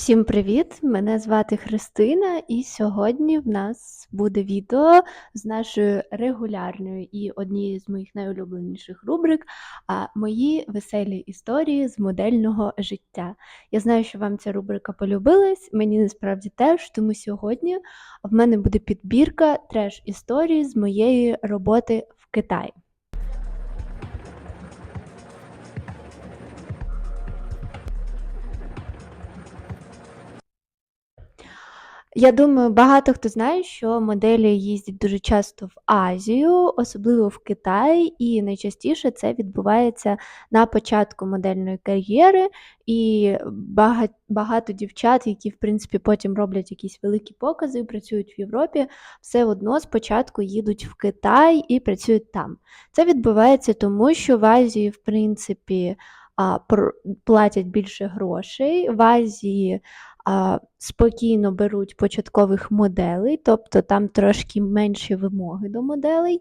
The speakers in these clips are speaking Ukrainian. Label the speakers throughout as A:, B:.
A: Всім привіт! Мене звати Христина, і сьогодні в нас буде відео з нашою регулярною і однією з моїх найулюбленіших рубрик а, Мої веселі історії з модельного життя. Я знаю, що вам ця рубрика полюбилась, мені насправді теж, тому сьогодні в мене буде підбірка треш історій з моєї роботи в Китаї. Я думаю, багато хто знає, що моделі їздять дуже часто в Азію, особливо в Китай, і найчастіше це відбувається на початку модельної кар'єри. І бага- багато дівчат, які в принципі потім роблять якісь великі покази, працюють в Європі, все одно спочатку їдуть в Китай і працюють там. Це відбувається тому, що в Азії, в принципі, платять більше грошей. В Азії спокійно беруть початкових моделей, тобто там трошки менші вимоги до моделей,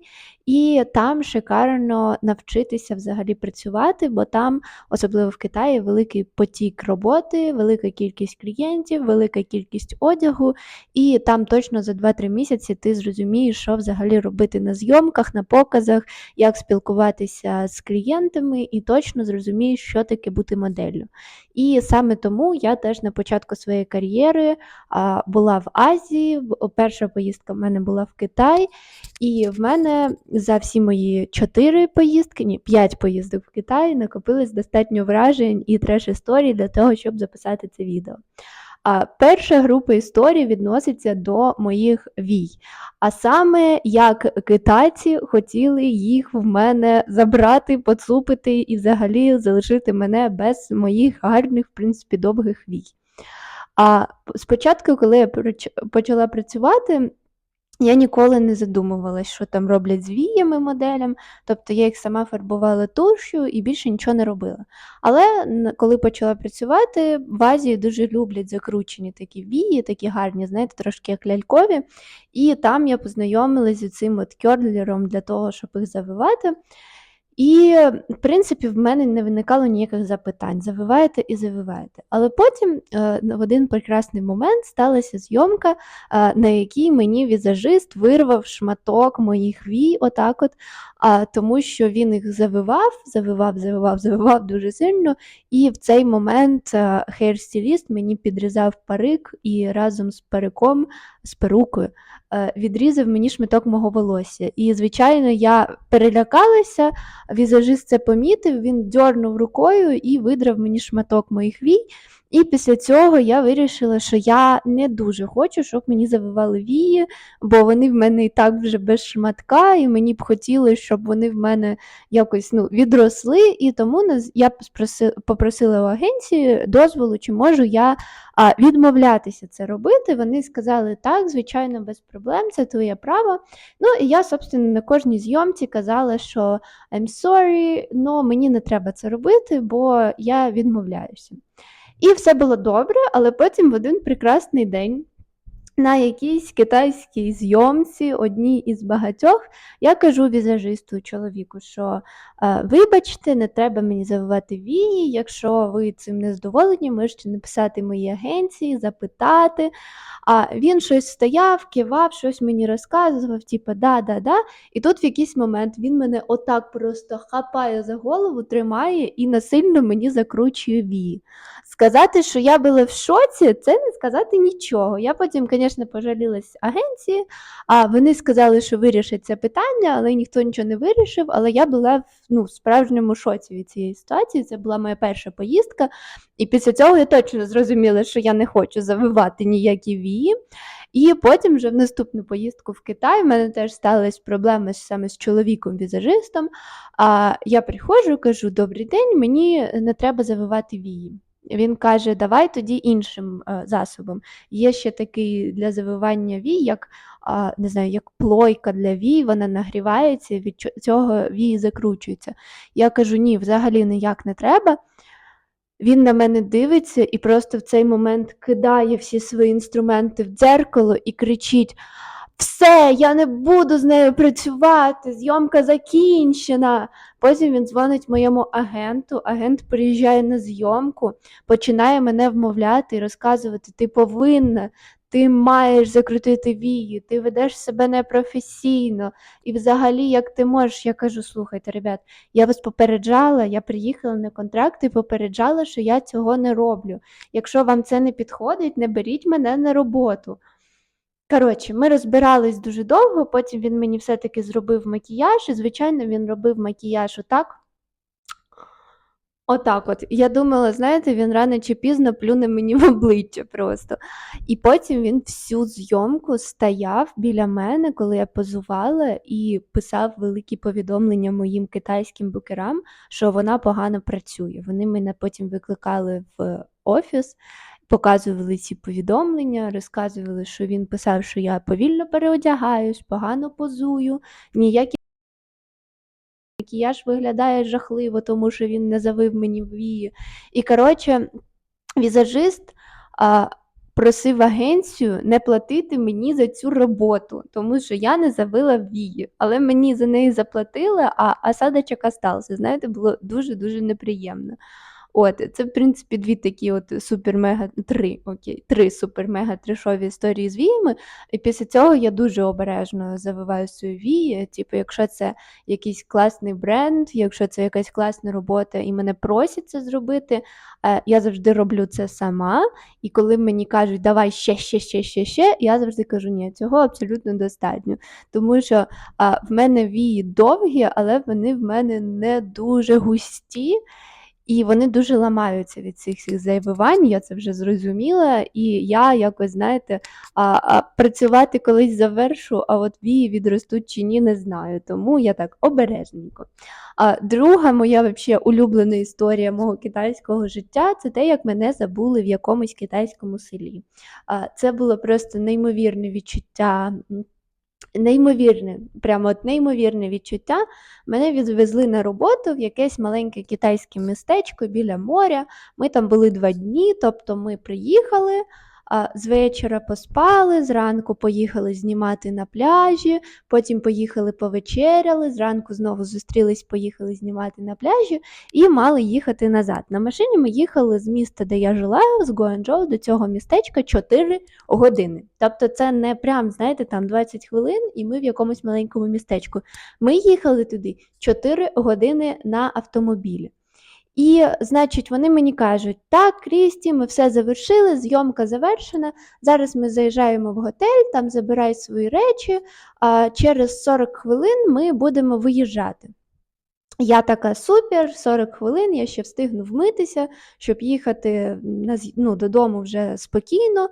A: і там шикарно навчитися взагалі працювати, бо там, особливо в Китаї, великий потік роботи, велика кількість клієнтів, велика кількість одягу, і там точно за 2-3 місяці ти зрозумієш, що взагалі робити на зйомках, на показах, як спілкуватися з клієнтами, і точно зрозумієш, що таке бути моделлю. І саме тому я теж на початку своєї кар'єри а, була в Азії. Перша поїздка в мене була в Китай, і в мене за всі мої чотири поїздки, ні, п'ять поїздок в Китай накопилось достатньо вражень і треш історій для того, щоб записати це відео. А перша група історій відноситься до моїх вій. А саме як китайці хотіли їх в мене забрати, поцупити і взагалі залишити мене без моїх гарних, в принципі, довгих вій. А спочатку, коли я почала працювати, я ніколи не задумувалась, що там роблять з віями моделям, тобто я їх сама фарбувала туш'ю і більше нічого не робила. Але коли почала працювати, в Азії дуже люблять закручені такі вії, такі гарні, знаєте, трошки як лялькові. І там я познайомилася з цим от кьорлером для того, щоб їх завивати. І, в принципі, в мене не виникало ніяких запитань. Завиваєте і завиваєте. Але потім е, в один прекрасний момент сталася зйомка, е, на якій мені візажист вирвав шматок моїх вій, отак от, тому що він їх завивав, завивав, завивав, завивав дуже сильно. І в цей момент е, хейр-стиліст мені підрізав парик і разом з париком, з перукою, відрізав мені шматок мого волосся. І, звичайно, я перелякалася. Візажист це помітив, він дьорнув рукою і видрав мені шматок моїх вій. І після цього я вирішила, що я не дуже хочу, щоб мені завивали вії, бо вони в мене і так вже без шматка, і мені б хотілося, щоб вони в мене якось ну, відросли. І тому я попросила у агенції дозволу, чи можу я відмовлятися це робити. Вони сказали, так, звичайно, без проблем, це твоє право. Ну і я, собственно, на кожній зйомці казала, що I'm sorry, ну мені не треба це робити, бо я відмовляюся. І все було добре, але потім в один прекрасний день. На якійсь китайській зйомці, одній із багатьох, я кажу візажисту чоловіку, що е, вибачте, не треба мені завивати вії. Якщо ви цим не задоволені, можете написати моїй агенції, запитати. А він щось стояв, кивав, щось мені розказував, типу, да, да, да. І тут в якийсь момент він мене отак просто хапає за голову, тримає і насильно мені закручує вії. Сказати, що я була в шоці, це не сказати нічого. Я потім, звісно, пожалілась агенції, а вони сказали, що вирішать це питання, але ніхто нічого не вирішив. Але я була в ну, справжньому шоці від цієї ситуації. Це була моя перша поїздка. І після цього я точно зрозуміла, що я не хочу завивати ніякі вії. І потім вже в наступну поїздку в Китай в мене теж сталися проблеми саме з чоловіком-візажистом. А я приходжу, кажу: Добрий день, мені не треба завивати вії. Він каже: Давай тоді іншим е, засобом. Є ще такий для завивання вій, як не знаю, як плойка для вій, вона нагрівається, від цього вії закручуються. Я кажу: ні, взагалі ніяк не треба. Він на мене дивиться і просто в цей момент кидає всі свої інструменти в дзеркало і кричить: все, я не буду з нею працювати, зйомка закінчена. Потім він дзвонить моєму агенту, агент приїжджає на зйомку, починає мене вмовляти і розказувати: ти повинна, ти маєш закрутити вію, ти ведеш себе непрофесійно. І взагалі, як ти можеш, я кажу, слухайте, ребят, я вас попереджала, я приїхала на контракт і попереджала, що я цього не роблю. Якщо вам це не підходить, не беріть мене на роботу. Коротше, ми розбирались дуже довго, потім він мені все-таки зробив макіяж, і, звичайно, він робив макіяж отак. Отак от. Я думала, знаєте, він рано чи пізно плюне мені в обличчя просто. І потім він всю зйомку стояв біля мене, коли я позувала, і писав великі повідомлення моїм китайським букерам, що вона погано працює. Вони мене потім викликали в офіс, показували ці повідомлення, розказували, що він писав, що я повільно переодягаюсь, погано позую, ніякі макіяж виглядає жахливо, тому що він не завив мені вії. І, коротше, візажист а, просив агенцію не платити мені за цю роботу, тому що я не завила вії, але мені за неї заплатили, а осадочок остався. Знаєте, було дуже-дуже неприємно. От, це, в принципі, дві такі от супер-мега, три, окей, три супер-мега трешові історії з віями. І після цього я дуже обережно завиваю свої вії. Типу, якщо це якийсь класний бренд, якщо це якась класна робота і мене просять це зробити, е, я завжди роблю це сама. І коли мені кажуть, давай ще, ще, ще, ще, ще, я завжди кажу, ні, цього абсолютно достатньо. Тому що а, в мене вії довгі, але вони в мене не дуже густі. І вони дуже ламаються від цих всіх завивань, я це вже зрозуміла. І я якось, знаєте, а, а, працювати колись завершу, а от вії відростуть чи ні, не знаю. Тому я так обережненько. А друга моя вообще улюблена історія мого китайського життя це те, як мене забули в якомусь китайському селі. А, Це було просто неймовірне відчуття. Неймовірне, прямо от неймовірне відчуття. Мене відвезли на роботу в якесь маленьке китайське містечко біля моря. Ми там були два дні, тобто ми приїхали, з вечора поспали, зранку поїхали знімати на пляжі, потім поїхали повечеряли, зранку знову зустрілись, поїхали знімати на пляжі і мали їхати назад. На машині ми їхали з міста, де я жила, з Гуанчжоу до цього містечка 4 години. Тобто це не прям, знаєте, там 20 хвилин, і ми в якомусь маленькому містечку. Ми їхали туди 4 години на автомобілі. І, значить, вони мені кажуть: так, Крісті, ми все завершили, зйомка завершена. Зараз ми заїжджаємо в готель, там забирай свої речі, а через 40 хвилин ми будемо виїжджати. Я така супер, 40 хвилин, я ще встигну вмитися, щоб їхати ну, додому вже спокійно.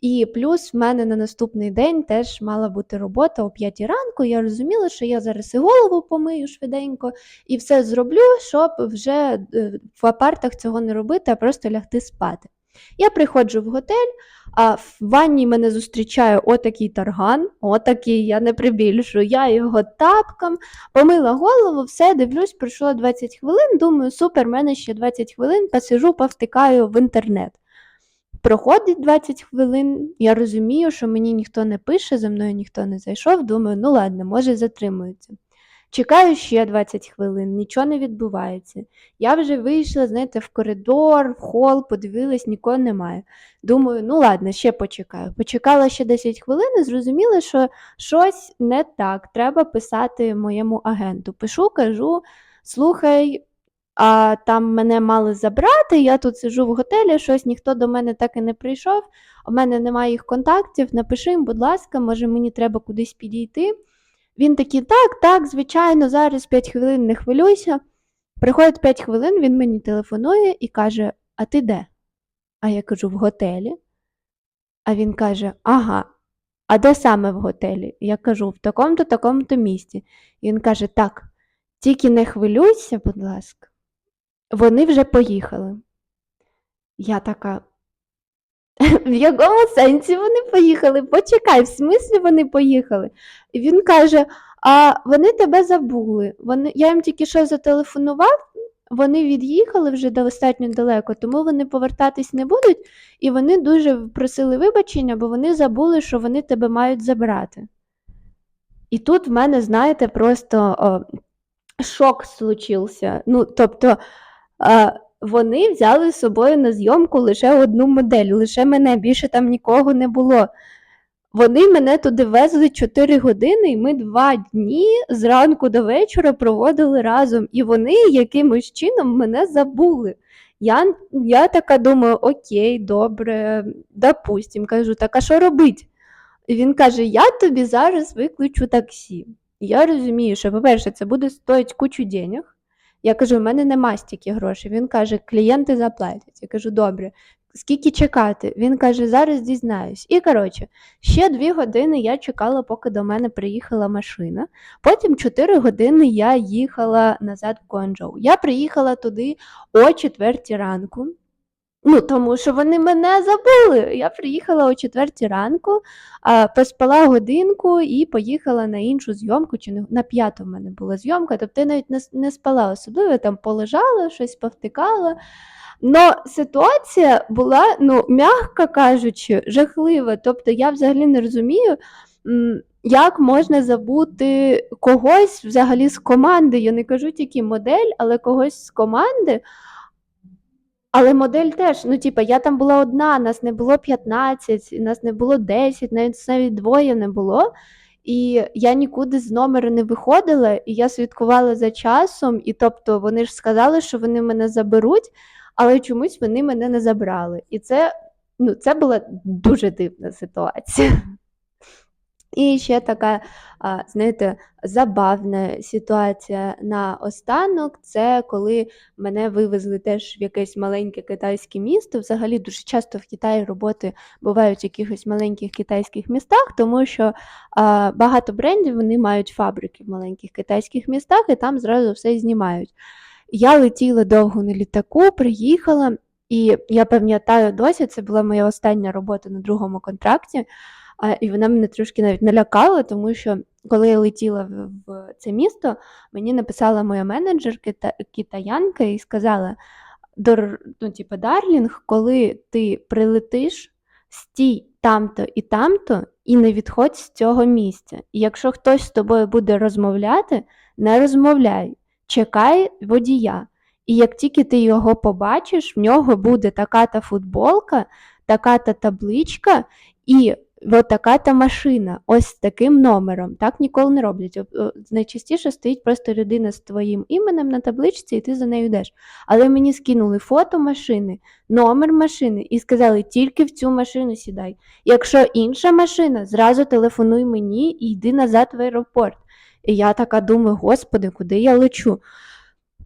A: І плюс в мене на наступний день теж мала бути робота о 5 ранку. Я розуміла, що я зараз і голову помию швиденько і все зроблю, щоб вже е, в апартах цього не робити, а просто лягти спати. Я приходжу в готель, а в ванні мене зустрічає отакий тарган, отакий, я не прибільшую, я його тапкам, помила голову, все, дивлюсь, пройшло 20 хвилин, думаю, супер, в мене ще 20 хвилин, посижу, повтикаю в інтернет. Проходить 20 хвилин, я розумію, що мені ніхто не пише, за мною ніхто не зайшов, думаю, ну ладно, може затримуються. Чекаю ще 20 хвилин, нічого не відбувається. Я вже вийшла, знаєте, в коридор, в хол, подивилась, нікого немає. Думаю, ну ладно, ще почекаю. Почекала ще 10 хвилин і зрозуміла, що щось не так. Треба писати моєму агенту. Пишу, кажу, слухай, а там мене мали забрати, я тут сижу в готелі, щось ніхто до мене так і не прийшов, у мене немає їх контактів, напиши їм, будь ласка, може мені треба кудись підійти. Він такий, так, так, звичайно, зараз 5 хвилин не хвилюйся. Приходить 5 хвилин, він мені телефонує і каже: А ти де? А я кажу, в готелі. А він каже: Ага, а де саме в готелі? Я кажу, в такому-то, такому-то місці. Він каже: Так, тільки не хвилюйся, будь ласка. Вони вже поїхали. Я така. В якому сенсі вони поїхали? Почекай, в смислі вони поїхали? І він каже: А вони тебе забули. Вони... Я їм тільки що зателефонував, вони від'їхали вже достатньо далеко, тому вони повертатись не будуть, і вони дуже просили вибачення, бо вони забули, що вони тебе мають забрати. І тут в мене, знаєте, просто о, шок случився. Ну, тобто, е, вони взяли з собою на зйомку лише одну модель, лише мене, більше там нікого не було. Вони мене туди везли 4 години, і ми два дні зранку до вечора проводили разом. І вони якимось чином мене забули. Я, я така думаю, окей, добре, допустим. Кажу, так а що робить? І він каже: Я тобі зараз викличу таксі. Я розумію, що, по-перше, це буде стоїть кучу денег. Я кажу, в мене нема стільки грошей. Він каже, клієнти заплатять. Я кажу, добре, скільки чекати? Він каже, зараз дізнаюсь. І коротше, ще дві години я чекала, поки до мене приїхала машина. Потім чотири години я їхала назад в Куанчжоу. Я приїхала туди о четвертій ранку. Ну, тому що вони мене забули. Я приїхала о 4 ранку, поспала годинку і поїхала на іншу зйомку, чи на п'яту в мене була зйомка. Тобто я навіть не, спала особливо, я там полежала, щось повтикала. Но ситуація була, ну, м'яко кажучи, жахлива. Тобто я взагалі не розумію, як можна забути когось взагалі з команди. Я не кажу тільки модель, але когось з команди. Але модель теж, ну, типа, я там була одна, нас не було 15, нас не було 10, навіть навіть двоє не було. І я нікуди з номера не виходила, і я слідкувала за часом, і тобто вони ж сказали, що вони мене заберуть, але чомусь вони мене не забрали. І це, ну, це була дуже дивна ситуація. І ще така, знаєте, забавна ситуація на останок це коли мене вивезли теж в якесь маленьке китайське місто. Взагалі дуже часто в Китаї роботи бувають в якихось маленьких китайських містах, тому що багато брендів вони мають фабрики в маленьких китайських містах і там зразу все знімають. Я летіла довго на літаку, приїхала, і я пам'ятаю досі, це була моя остання робота на другому контракті. А, і вона мене трошки навіть налякала, тому що коли я летіла в, це місто, мені написала моя менеджер кита, китаянка і сказала: ну, типу, Дарлінг, коли ти прилетиш, стій там-то і там-то, і не відходь з цього місця. І якщо хтось з тобою буде розмовляти, не розмовляй, чекай водія. І як тільки ти його побачиш, в нього буде така-та футболка, така-та табличка, і от така-та машина, ось з таким номером. Так ніколи не роблять. Найчастіше стоїть просто людина з твоїм іменем на табличці, і ти за нею йдеш. Але мені скинули фото машини, номер машини і сказали, тільки в цю машину сідай. Якщо інша машина, зразу телефонуй мені і йди назад в аеропорт. І я така думаю, господи, куди я лечу?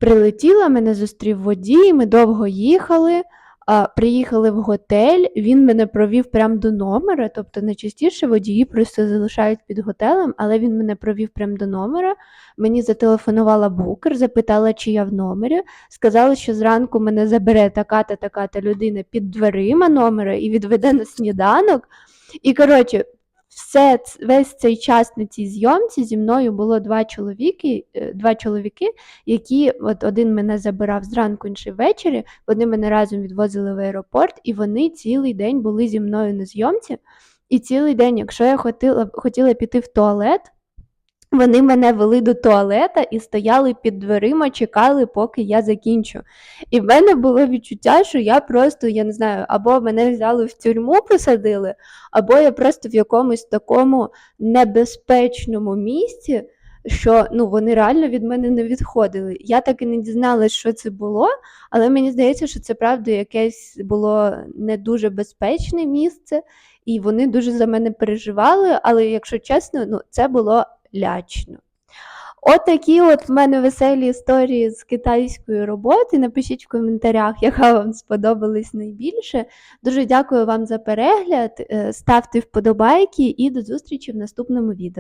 A: Прилетіла, мене зустрів водій, ми довго їхали. Приїхали в готель, він мене провів прямо до номера. Тобто найчастіше водії просто залишають під готелем, але він мене провів прямо до номера. Мені зателефонувала букер, запитала, чи я в номері. Сказала, що зранку мене забере така-та така-та людина під дверима номера і відведе на сніданок. І коротше, все, весь цей час на цій зйомці зі мною було два чоловіки, е, два чоловіки, які от один мене забирав зранку, інший ввечері. Вони мене разом відвозили в аеропорт, і вони цілий день були зі мною на зйомці. І цілий день, якщо я хотіла, хотіла піти в туалет, вони мене вели до туалета і стояли під дверима, чекали, поки я закінчу. І в мене було відчуття, що я просто, я не знаю, або мене взяли в тюрму, посадили, або я просто в якомусь такому небезпечному місці, що ну, вони реально від мене не відходили. Я так і не дізналась, що це було, але мені здається, що це правда якесь було не дуже безпечне місце, і вони дуже за мене переживали, але якщо чесно, ну, це було лячно. От такі от в мене веселі історії з китайської роботи. Напишіть в коментарях, яка вам сподобалась найбільше. Дуже дякую вам за перегляд. е, Ставте вподобайки і до зустрічі в наступному відео.